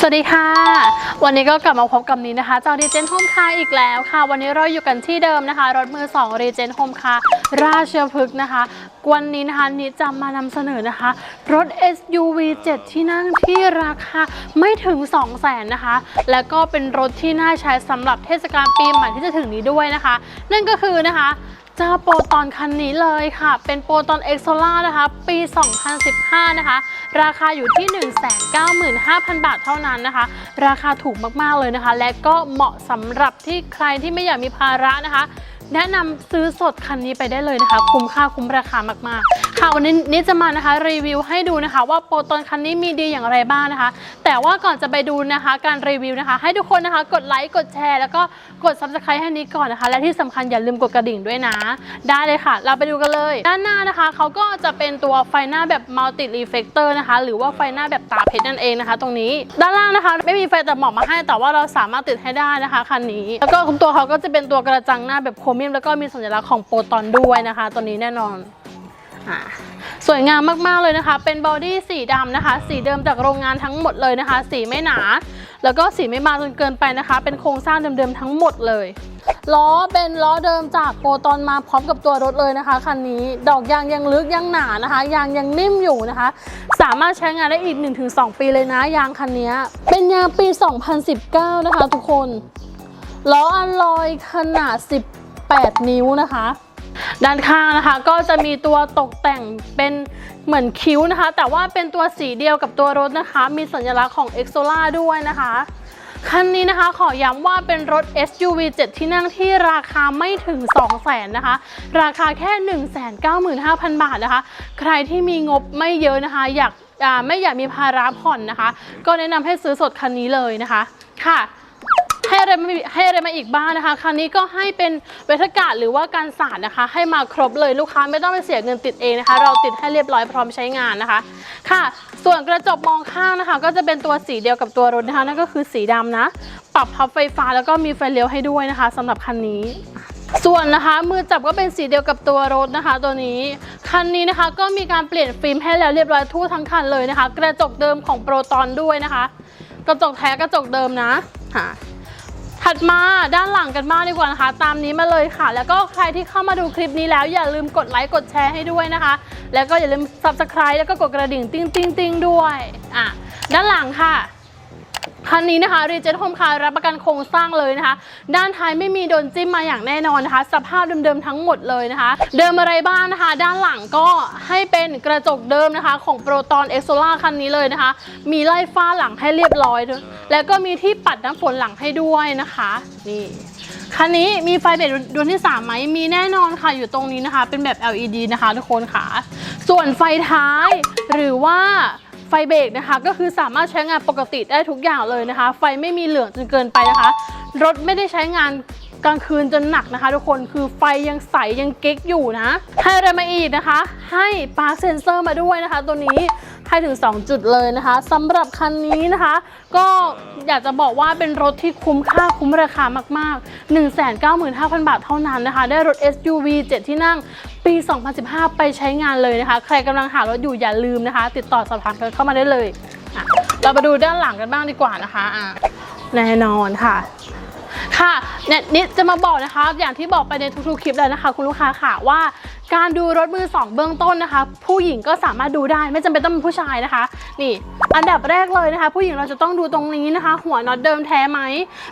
สวัสดีค่ะ วันนี้ก็กลับมาพบกับนี้นะคะเจ้ารีเจนโฮมคาอีกแล้วค่ะ วันนี้เราอยู่กันที่เดิมนะคะ รถมือ2รีเจนโฮมคาราชพฤกษ์นะคะ วันนี้นะคะนิดจะมานำเสนอนะคะ รถ SUV 7 ที่นั่งที่ราคาไม่ถึง 2 0 0แสนนะคะ และก็เป็นรถที่น่าใช้สำหรับเทศกาลปีใหม่ที่จะถึงนี้ด้วยนะคะ นั่นก็คือนะคะ เจ้าโปรตอนคันนี้เลยค่ะ เป็นโปรตอนเอ็กโซล่านะคะ ปี 2015 นะคะ ราคาอยู่ที่ 195,000 บาทเท่านั้นนะคะ ราคาถูกมากๆเลยนะคะ และก็เหมาะสำหรับที่ใครที่ไม่อยากมีภาระนะคะ แนะนำซื้อสดคันนี้ไปได้เลยนะคะ คุ้มค่าคุ้มราคามากๆ ค่ะวันนี้นิดจะมานะคะรีวิวให้ดูนะคะ ว่าโปรตอนคันนี้มีดีอย่างไรบ้างนะคะ แต่ว่าก่อนจะไปดูนะคะ การรีวิวนะคะ ให้ทุกคนนะคะกดไลค์กดแชร์แล้วก็กด subscribe ให้นี้ก่อนนะคะ และที่สำคัญอย่าลืมกดกระดิ่งด้วยนะ ได้เลยค่ะ เราไปดูกันเลย ด้านหน้านะคะเขาก็จะเป็นตัวไฟหน้าแบบ multi reflector นะคะ หรือว่าไฟหน้าแบบตาเพชรนั่นเองนะคะ ตรงนี้ด้านล่างนะคะไม่มีไฟแตัดหมอกมาให้แต่ว่าเราสามารถติดให้ได้นะคะคันนี้ แล้วก็ตัวเขาก็จะเป็นตัวกระจังหน้าแบบครเมียมแล้วก็มีสัญลักษณ์ของโปรตอนด้วยนะคะ ตัวนี้แน่นอนสวยงามมากๆเลยนะคะ เป็นบอดี้สีดำนะคะ สีเดิมจากโรงงานทั้งหมดเลยนะคะ สีไม่หนา แล้วก็สีไม่บางจนเกินไปนะคะ เป็นโครงสร้างเดิมๆทั้งหมดเลยล้อเป็นล้อเดิมจากโปรตอนมาพร้อมกับตัวรถเลยนะคะคันนี้ดอกยางยังลึกยังหนานะคะยางยังนิ่มอยู่นะคะ สามารถใช้งานได้อีก 1-2 ปีเลยนะยางคันนี้เป็นยางปี 2019 นะคะ ทุกคนล้ออัลลอยขนาด 8 นิ้วนะคะ ด้านข้างนะคะก็จะมีตัวตกแต่งเป็นเหมือนคิ้วนะคะ แต่ว่าเป็นตัวสีเดียวกับตัวรถนะคะ มีสัญลักษณ์ของ e x o l a ด้วยนะคะคันนี้นะคะขอย้ำว่าเป็นรถ SUV 7 ที่นั่งที่ราคาไม่ถึง 2 0 0แสนนะคะ ราคาแค่ 195,000 บาทนะคะ ใครที่มีงบไม่เยอะนะคะ อยากไม่อยากมีภาระผ่อนนะคะ ก็แนะนำให้ซื้อสดคันนี้เลยนะคะ ค่ะ ให้อะไรมาให้อะไรมาอีกบ้างนะคะ ครั้งนี้ก็ให้เป็นเวทกาศหรือว่าการสาดนะคะ ให้มาครบเลยลูกค้าไม่ต้องไปเสียเงินติดเองนะคะ เราติดให้เรียบร้อยพร้อมใช้งานนะคะ ค่ะ ส่วนกระจกมองข้างนะคะ ก็จะเป็นตัวสีเดียวกับตัวรถนะคะนั่นก็คือสีดำนะ ปรับพับไฟฟ้าแล้วก็มีไฟเลี้ยวให้ด้วยนะคะสำหรับคันนี้ส่วนนะคะมือจับก็เป็นสีเดียวกับตัวรถนะคะ ตัวนี้คันนี้นะคะก็มีการเปลี่ยนฟิล์มให้แล้วเรียบร้อยทั่วทั้งคันเลยนะคะ กระจกเดิมของโปรตอนด้วยนะคะ กระจกแท้กระจกเดิมนะค่ะ ถัดมาด้านหลังกันมากดีกว่านะคะ ตามนี้มาเลยค่ะ แล้วก็ใครที่เข้ามาดูคลิปนี้แล้ว อย่าลืมกดไลค์กดแชร์ให้ด้วยนะคะ แล้วก็อย่าลืม subscribe แล้วก็กดกระดิ่งติ้งติ้งติ้งด้วยอะด้านหลังค่ะ คันนี้นะคะ r e g e n Home Car รับประกันโครงสร้างเลยนะคะ ด้านท้ายไม่มีโดนจิ้มมาอย่างแน่นอนนะคะ สภาพเดิมๆทั้งหมดเลยนะคะ เดิมอะไรบ้างนะคะ ด้านหลังก็ให้เป็นกระจกเดิมนะคะ ของ Proton e x o l a คันนี้เลยนะคะ มีไล่ฟ้าหลังให้เรียบร้อยด้วยแล้วก็มีที่ปัดน้ำฝนหลังให้ด้วยนะคะนี่คันนี้มีไฟเบรกดวงที่3ไหมมีแน่นอนค่ะอยู่ตรงนี้นะคะ เป็นแบบ LED นะคะทุกคนค่ะ ส่วนไฟท้ายหรือว่า ไฟเบรกนะคะ ก็คือสามารถใช้งานปกติได้ทุกอย่างเลยนะคะ ไฟไม่มีเหลืองจนเกินไปนะคะ รถไม่ได้ใช้งานกลางคืนจนหนักนะคะ ทุกคนคือไฟยังใสยังเก๊กอยู่นะ ให้อะไรมาอีกนะคะ ให้ปาร์คเซนเซอร์มาด้วยนะคะ ตัวนี้ให้ถึง 2 จุดเลยนะคะสำหรับคันนี้นะคะ ก็อยากจะบอกว่าเป็นรถที่คุ้มค่าคุ้มราคามาก ๆ 195,000 บาทเท่านั้นนะคะ ได้รถ SUV 7 ที่นั่ง ปี 2015 ไปใช้งานเลยนะคะ ใครกำลังหารถอยู่อย่าลืมนะคะ ติดต่อสอบถามกันเข้ามาได้เลยอะเรามาดูด้านหลังกันบ้างดีกว่านะคะอะแน่นอนค่ะค่ะเนี่ยนิดจะมาบอกนะคะ อย่างที่บอกไปในทุกๆคลิปเลยนะคะ คุณลูกค้าค่ะว่า การดูรถมือสองเบื้องต้นนะคะ ผู้หญิงก็สามารถดูได้ไม่จำเป็นต้องเป็นผู้ชายนะคะ นี่ อันดับแรกเลยนะคะ ผู้หญิงเราจะต้องดูตรงนี้นะคะ หัวน็อตเดิมแท้ไหม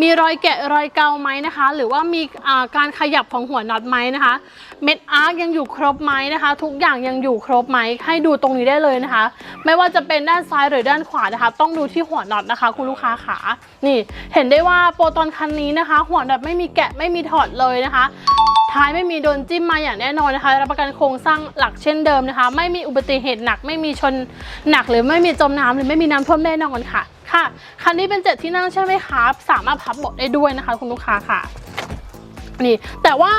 มีรอยแกะรอยเกาไหมนะคะ หรือว่ามีการขยับของหัวน็อตไหมนะคะ เม็ดอาร์คยังอยู่ครบไหมนะคะ ทุกอย่างยังอยู่ครบไหมให้ดูตรงนี้ได้เลยนะคะ ไม่ว่าจะเป็นด้านซ้ายหรือด้านขวานะคะ ต้องดูที่หัวน็อตนะคะ คุณลูกค้าขานี่ เห็นได้ว่าโปรตอนคันนี้นะคะ หัวน็อตไม่มีแกะไม่มีถอดเลยนะคะท้ายไม่มีโดนจิ้มมาอย่างแน่นอนนะคะรับประกันโครงสร้างหลักเช่นเดิมนะคะ ไม่มีอุบัติเหตุหนัก ไม่มีชนหนักหรือไม่มีจมน้ำหรือไม่มีน้ำท่วมแน่นอนค่ะ ค่ะ คันนี้เป็นเจ็ดที่นั่งใช่ไหมคะสามารถพับเบาะได้ด้วยนะคะ คุณลูกค้าค่ะนี่แต่ว่า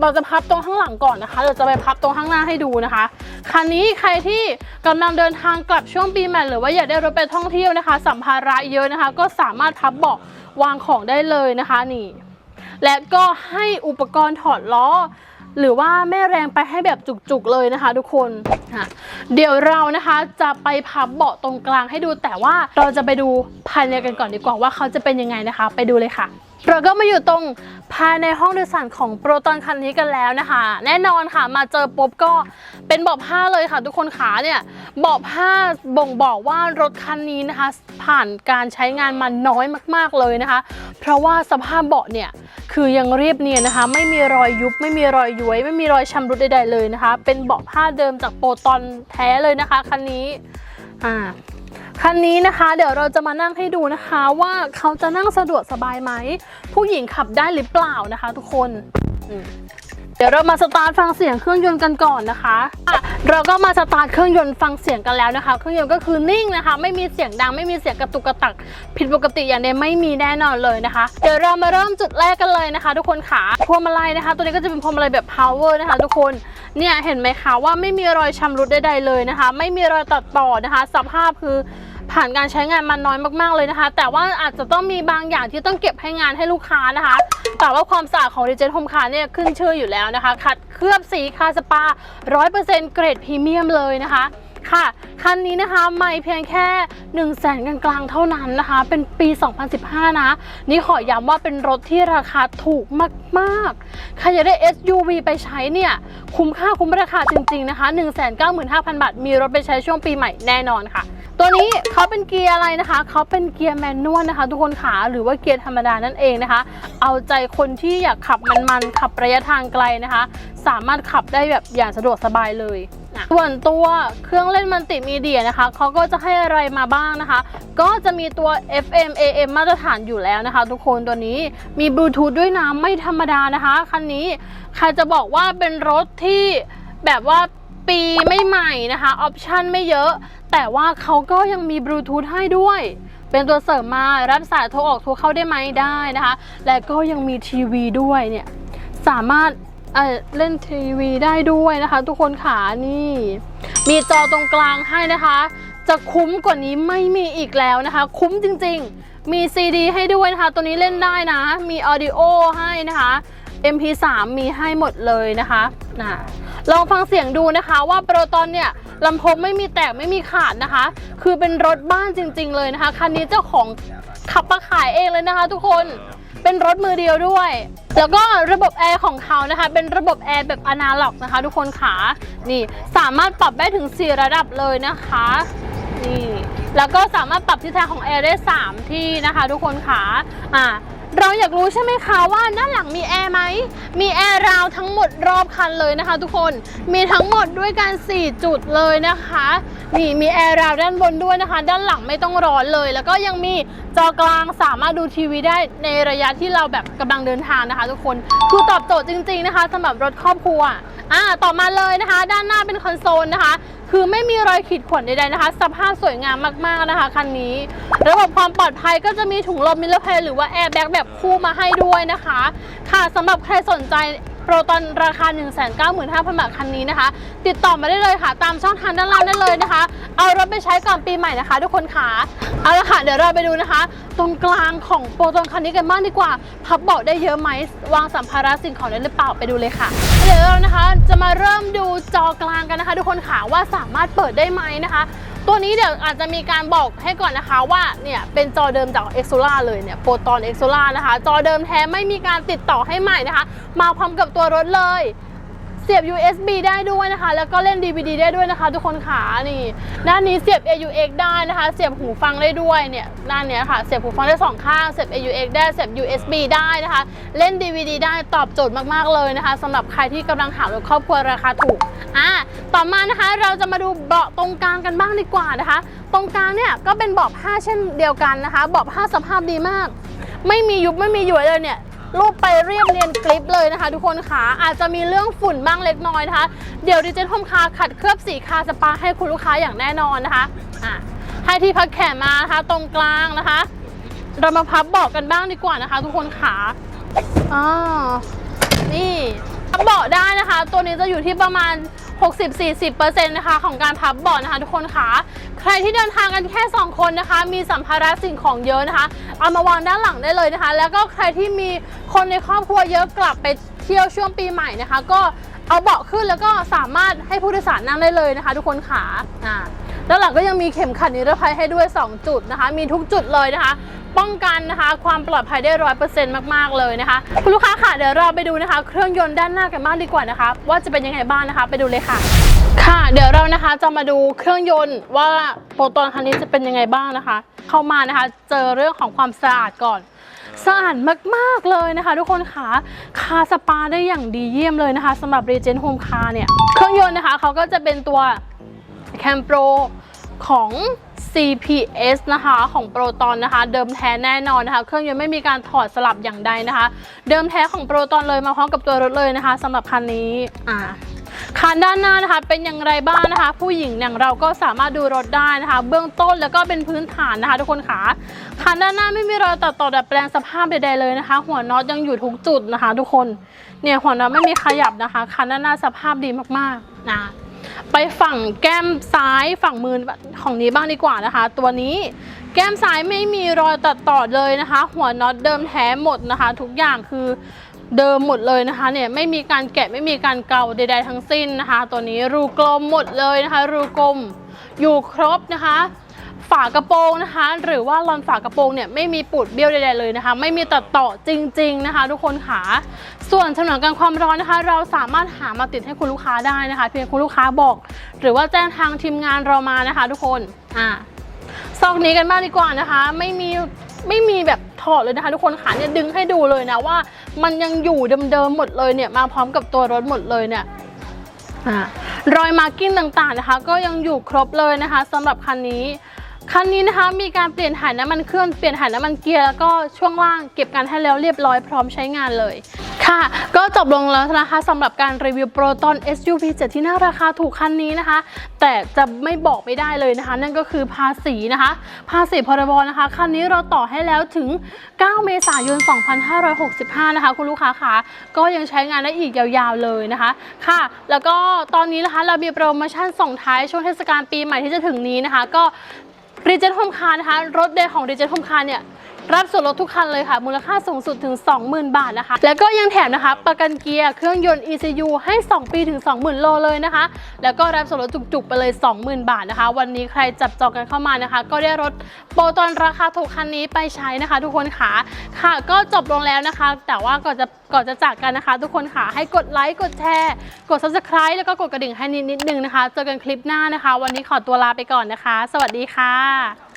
เราจะพับตรงข้างหลังก่อนนะคะ เราจะไปพับตรงข้างหน้าให้ดูนะคะ คันนี้ใครที่กำลังเดินทางกลับช่วงปีใหม่หรือว่าอยากได้รถไปท่องเที่ยวนะคะ สัมภาระเยอะนะคะ ก็สามารถพับเบาะวางของได้เลยนะคะนี่ และก็ให้อุปกรณ์ถอดล้อ หรือว่าแม่แรงไปให้แบบจุกๆเลยนะคะ ทุกคนอะเดี๋ยวเรานะคะจะไปพับเบาะตรงกลางให้ดูแต่ว่าเราจะไปดูภายในกันก่อนดีกว่าว่าเขาจะเป็นยังไงนะคะ ไปดูเลยค่ะ เราก็มาอยู่ตรงภายในห้องโดยสารของโปรตอนคันนี้กันแล้วนะคะ แน่นอนค่ะมาเจอปุ๊บก็เป็นเบาะผ้าเลยค่ะ ทุกคนขาเนี่ยเบาะผ้าบ่งบอกว่ารถคันนี้นะคะ ผ่านการใช้งานมาน้อยมากๆเลยนะคะ เพราะว่าสภาพเบาะเนี่ยคือยังเรียบเนียนนะคะ ไม่มีรอยยุบ ไม่มีรอยย้วย ไม่มีรอยชำรุดใดๆเลยนะคะ เป็นเบาะผ้าเดิมจากโปรตอนแท้เลยนะคะคันนี้อ่า คันนี้นะคะ เดี๋ยวเราจะมานั่งให้ดูนะคะว่าเขาจะนั่งสะดวกสบายไหม ผู้หญิงขับได้หรือเปล่านะคะ ทุกคนเดี๋ยวเรามาสตาร์ทฟังเสียงเครื่องยนต์กันก่อนนะคะอะเราก็มาสตาร์ทเครื่องยนต์ฟังเสียงกันแล้วนะคะ เครื่องยนต์ก็คือนิ่งนะคะ ไม่มีเสียงดังไม่มีเสียงกระตุกกระตัก ผิดปกติอย่างใดไม่มีแน่นอนเลยนะคะ เดี๋ยวเรามาเริ่มจุดแรกกันเลยนะคะ ทุกคนขาพวงมาลัยนะคะ ตัวนี้ก็จะเป็นพวงมาลัยแบบ power นะคะ ทุกคน เนี่ยเห็นไหมคะว่าไม่มีรอยชำรุดใดๆเลยนะคะ ไม่มีรอยตัดต่อนะคะ สภาพคือผ่านการใช้งานมาน้อยมากๆเลยนะคะ แต่ว่าอาจจะต้องมีบางอย่างที่ต้องเก็บให้งานให้ลูกค้านะคะ แต่ว่าความสะอาดของ r e g e n Home Car เนี่ยขึ้นชื่ออยู่แล้วนะคะ ขัดเคลือบสีคาสปา 100%เกรดพรีเมียมเลยนะคะ ค่ะ คันนี้นะคะไม่เพียงแค่1นึ่งแสนกลางๆเท่านั้นนะคะ เป็นปี 2015 นะ นี่ขอย้ำว่าเป็นรถที่ราคาถูกมากๆ ใครอยากได้ SUV ไปใช้เนี่ย คุ้มค่าคุ้มราคาจริง ๆ นะคะ 195,000 บาท มีรถไปใช้ช่วงปีใหม่แน่นอนค่ะ ตัวนี้เขาเป็นเกียร์อะไรนะคะ เขาเป็นเกียร์แมนนวลนะคะ ทุกคนขาหรือว่าเกียร์ธรรมดานั่นเองนะคะ เอาใจคนที่อยากขับมันๆขับระยะทางไกลนะคะ สามารถขับได้แบบอย่างสะดวกสบายเลยนะส่วนตัวเครื่องเล่นมัลติมีเดียนะคะเขาก็จะให้อะไรมาบ้างนะคะ ก็จะมีตัว FM AM มาตรฐานอยู่แล้วนะคะ ทุกคนตัวนี้มีบลูทูธด้วยนะไม่ธรรมดานะคะคันนี้ใครจะบอกว่าเป็นรถที่แบบว่า ปีไม่ใหม่นะคะ ออปชันไม่เยอะ แต่ว่าเขาก็ยังมีบลูทูธให้ด้วย เป็นตัวเสริมมารับสายโทรออกโทรเข้าได้ไหมได้นะคะ และก็ยังมีทีวีด้วยเนี่ย สามารถเเล่นทีวีได้ด้วยนะคะ ทุกคนขานี่ มีจอตรงกลางให้นะคะ จะคุ้มกว่านี้ไม่มีอีกแล้วนะคะ คุ้มจริงๆ มีซีดีให้ด้วยนะคะ ตัวนี้เล่นได้นะ มีออดิโอให้นะคะ MP3 มีให้หมดเลยนะคะนะ ลองฟังเสียงดูนะคะว่าโปรตอนเนี่ยลำโพงไม่มีแตกไม่มีขาดนะคะ คือเป็นรถบ้านจริง ๆ เลยนะคะ คันนี้เจ้าของขับมาขายเองเลยนะคะ ทุกคนเป็นรถมือเดียวด้วย แล้วก็ระบบแอร์ของเขานะคะ เป็นระบบแอร์แบบอนาล็อกนะคะ ทุกคนขานี่สามารถปรับได้ถึง 4 ระดับเลยนะคะนี่แล้วก็สามารถปรับทิศทางของแอร์ได้ 3 ที่นะคะ ทุกคนขาอ่า เราอยากรู้ใช่ไหมคะว่าด้านหลังมีแอร์ไหม มีแอร์ราวทั้งหมดรอบคันเลยนะคะ ทุกคน มีทั้งหมดด้วยกัน 4 จุดเลยนะคะ นี่มีแอร์ราวด้านบนด้วยนะคะ ด้านหลังไม่ต้องร้อนเลย แล้วก็ยังมีจอกลางสามารถดูทีวีได้ในระยะที่เราแบบกำลังเดินทางนะคะ ทุกคน คือตอบโจทย์จริง ๆนะคะสำหรับรถครอบครัว อ่า ต่อมาเลยนะคะ ด้านหน้าเป็นคอนโซลนะคะ คือไม่มีรอยขีดข่วนใดๆนะคะ สภาพสวยงามมากๆนะคะคันนี้ ระบบความปลอดภัยก็จะมีถุงลมนิรภัยหรือว่าแอร์แบ็กแบบคู่มาให้ด้วยนะคะ ค่ะสำหรับใครสนใจ โปรตอนราคา 195,000 บาทคันนี้นะคะ ติดต่อมาได้เลยค่ะ ตามช่องทางด้านล่างได้เลยนะคะ เอารถไปใช้ก่อนปีใหม่นะคะ ทุกคนค่ะเอาละค่ะ เดี๋ยวเราไปดูนะคะ ตรงกลางของโปรตอนคันนี้กันบ้างดีกว่า พับเบาะได้เยอะไหมวางสัมภาระสิ่งของได้หรือเปล่าไปดูเลยค่ะ เดี๋ยวเรานะคะจะมาเริ่มดูจอกลางกันนะคะ ทุกคนค่ะว่าสามารถเปิดได้ไหมนะคะ ตัวนี้เดี๋ยวอาจจะมีการบอกให้ก่อนนะคะว่าเนี่ยเป็นจอเดิมจาก e x o l a เลยเนี่ยโปรตอน e x o l a นะคะ จอเดิมแท้ไม่มีการติดต่อให้ใหม่นะคะ มาพร้อมกับตัวรถเลย เสียบ USB ได้ด้วยนะคะ แล้วก็เล่น DVD ได้ด้วยนะคะ ทุกคนขานี่ ด้านนี้เสียบ AUX ได้นะคะ เสียบหูฟังได้ด้วยเนี่ยด้านนี้ค่ะ เสียบหูฟังได้สองข้าง เสียบ AUX ได้ เสียบ USB ได้นะคะ เล่น DVD ได้ตอบโจทย์มากๆเลยนะคะสำหรับใครที่กำลังหารถครอบครัวราคาถูกอ่าต่อมานะคะเราจะมาดูเบาะตรงกลางกันบ้างดีกว่านะคะ ตรงกลางเนี่ยก็เป็นเบาะผ้าเช่นเดียวกันนะคะ เบาะผ้าสภาพดีมาก ไม่มียุบไม่มีหยวเลยเนี่ย รูปไปเรียบเรียนกริปเลยนะคะ ทุกคนค่ะอาจจะมีเรื่องฝุ่นบ้างเล็กน้อยนะคะ เดี๋ยวดิจนทอมคาขัดเคลือบสีคาสปาให้คุณลูกค้าอย่างแน่นอนนะคะอะให้ที่พักแขนมานะคะ ตรงกลางนะคะ เรามาพับเบาะกันบ้างดีกว่านะคะ ทุกคนขาอ๋อนี่พับเบาะได้นะคะ ตัวนี้จะอยู่ที่ประมาณ 60-40%นะคะของการพับเบาะนะคะทุกคนคะใครที่เดินทางกันแค่ 2 คนนะคะ มีสัมภาระสิ่งของเยอะนะคะ เอามาวางด้านหลังได้เลยนะคะ แล้วก็ใครที่มีคนในครอบครัวเยอะกลับไปเที่ยวช่วงปีใหม่นะคะ ก็เอาเบาะขึ้นแล้วก็สามารถให้ผู้โดยสารนั่งได้เลยนะคะ ทุกคนขาอ่า แล้วหลังก็ยังมีเข็มขัดนิรภัยให้ด้วย 2 จุดนะคะ มีทุกจุดเลยนะคะ ป้องกันนะคะ ความปลอดภัยได้ร้อยเปอร์เซ็นต์มาก ๆ เลยนะคะ คุณลูกค้าค่ะเดี๋ยวเราไปดูนะคะ เครื่องยนต์ด้านหน้ากันบ้างดีกว่านะคะ ว่าจะเป็นยังไงบ้างนะคะ ไปดูเลยค่ะ ค่ะ เดี๋ยวเรานะคะจะมาดูเครื่องยนต์ว่าโปรตอนคันนี้จะเป็นยังไงบ้างนะคะ เข้ามานะคะ เจอเรื่องของความสะอาดก่อนสะอาดมาก ๆ เลยนะคะ ทุกคนค่ะคาสปาได้อย่างดีเยี่ยมเลยนะคะสำหรับ Regent Home Car เนี่ย เครื่องยนต์นะคะเขาก็จะเป็นตัว c a m Pro ของ CPS นะคะของโปรตอนนะคะ เดิมแท้แน่นอนนะคะ เครื่องยนต์ไม่มีการถอดสลับอย่างใดนะคะ เดิมแท้ของโปรตอนเลยมาพร้อมกับตัวรถเลยนะคะสำหรับคันนี้อ่าคันด้านหน้านะคะเป็นอย่างไรบ้างนะคะ ผู้หญิงอย่างเราก็สามารถดูรถได้นะคะ เบื้องต้นแล้วก็เป็นพื้นฐานนะคะ ทุกคนค่ะคันด้านหน้าไม่มีรอยตัดต่อดัดแปลงสภาพใดๆเลยนะคะ หัวน็อตยังอยู่ทุกจุดนะคะ ทุกคนเนี่ยหัวน็อตไม่มีขยับนะคะคันด้านหน้าสภาพดีมากๆนะ ไปฝั่งแก้มซ้ายฝั่งมือของนี้บ้างดีกว่านะคะ ตัวนี้แก้มซ้ายไม่มีรอยตัดต่อเลยนะคะ หัวน็อตเดิมแท้หมดนะคะ ทุกอย่างคือเดิมหมดเลยนะคะเนี่ยไม่มีการแกะไม่มีการเกาใดๆทั้งสิ้นนะคะ ตัวนี้รูกลมหมดเลยนะคะ รูกลมอยู่ครบนะคะ ฝากระโปรงนะคะ หรือว่าลอนฝากระโปรงเนี่ยไม่มีปูดเบี้ยวใดๆเลยนะคะ ไม่มีตัดต่อจริง ๆนะคะ ทุกคนค่ะส่วนฉนวนกันความร้อนนะคะ เราสามารถหามาติดให้คุณลูกค้าได้นะคะ เพียงคุณลูกค้าบอก หรือว่าแจ้งทางทีมงานเรามานะคะ ทุกคนอ่าซอกนี้กันบ้างดีกว่านะคะ ไม่มีไม่มีแบบถอดเลยนะคะ ทุกคนขาเนี่ยดึงให้ดูเลยนะว่า มันยังอยู่เดิมๆหมดเลยเนี่ยมาพร้อมกับตัวรถหมดเลยเนี่ยอ่ารอยมาร์กิ้งต่างๆนะคะ ก็ยังอยู่ครบเลยนะคะสำหรับคันนี้ คันนี้นะคะมีการเปลี่ยนถ่ายน้ำมันเครื่องเปลี่ยนถ่ายน้ำมันเกียร์แล้วก็ช่วงล่างเก็บกันให้แล้วเรียบร้อยพร้อมใช้งานเลย ค่ะ ก็จบลงแล้วนะคะสำหรับการรีวิวโปรตอน SUV 7 ที่น่าราคาถูกคันนี้นะคะ แต่จะไม่บอกไม่ได้เลยนะคะ นั่นก็คือภาษีนะคะ ภาษีพรบนะคะคันนี้เราต่อให้แล้วถึง 9 เมษายน 2565 นะคะ คุณลูกค้าคะก็ยังใช้งานได้อีกยาวๆเลยนะคะ ค่ะ แล้วก็ตอนนี้นะคะเรามีโปรโมชั่นส่งท้ายช่วงเทศกาลปีใหม่ที่จะถึงนี้นะคะ ก็ รีเจนโฮมคาร์นะคะรถเดย์ของรีเจนโฮมคาร์เนี่ย รับส่วนลดทุกคันเลยค่ะ มูลค่าสูงสุดถึง 20,000 บาทนะคะ แล้วก็ยังแถมนะคะ ประกันเกียร์เครื่องยนต์ ECU ให้ 2 ปีถึง 20,000 โลเลยนะคะ แล้วก็รับส่วนลดจุกๆ ไปเลย 20,000 บาทนะคะ วันนี้ใครจับจองกันเข้ามานะคะ ก็ได้รถโปรตอนราคาถูกคันนี้ไปใช้นะคะ ทุกคนค่ะค่ะ ก็จบลงแล้วนะคะ แต่ว่าก่อนจะก่อนจะจากกันนะคะ ทุกคนค่ะให้กดไลค์กดแชร์ กด subscribe แล้วก็กดกระดิ่งให้นิดนิดนึงนะคะ เจอกันคลิปหน้านะคะ วันนี้ขอตัวลาไปก่อนนะคะ สวัสดีค่ะ